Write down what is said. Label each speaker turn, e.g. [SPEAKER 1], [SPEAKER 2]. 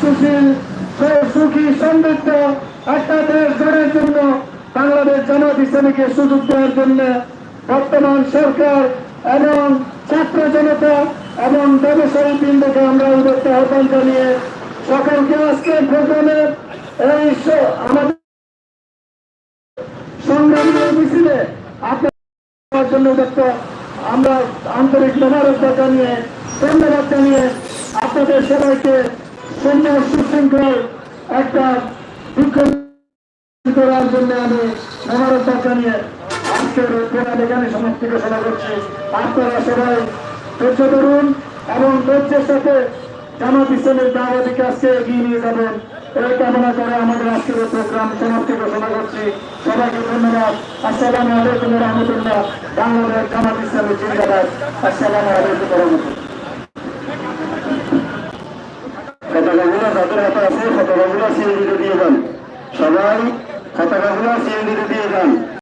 [SPEAKER 1] সুশীল সুখী সমৃদ্ধ একটা দেশ গড়ার জন্য বাংলাদেশ জামাত ইসলামীকে সুযোগ দেওয়ার জন্য বর্তমান সরকার এবং ছাত্র জনতা এবং ব্যবসায়ী বৃন্দকে আমরা উদ্যোক্ত আহ্বান জানিয়ে সকলকে আজকের প্রোগ্রামে এই আমাদের সংগ্রামী মিছিলে আপনার জন্য উদ্যোক্ত আমরা আন্তরিক মোবারকবাদ জানিয়ে ধন্যবাদ জানিয়ে আপনাদের সবাইকে সুন্দর সুশৃঙ্খল একটা বিক্ষোভ করার জন্য আমি মোবারকবাদ জানিয়ে আজকের প্রোগ্রাম এখানে সমাপ্তি ঘোষণা করছি। আপনারা সবাই ধৈর্য ধরুন এবং ধৈর্যের সাথে জামাত ইসলামের দাওয়াতি কাজকে এগিয়ে নিয়ে যাবেন। এই কামনা করে আমাদের আজকের প্রোগ্রাম সমাপ্তি ঘোষণা করছি। সবাইকে ধন্যবাদ। আসসালামু আলাইকুম রহমতুল্লাহ। বাংলাদেশ জামাত ইসলামের জিন্দাবাদ। আসসালামু আলাইকুম রহমতুল্লাহ। পতাকাগুলো যাদের হাতে আছে পতাকাগুলো সিএনডিতে দিয়ে যান সবাই পতাকাগুলো সিএনডিতে দিয়ে যান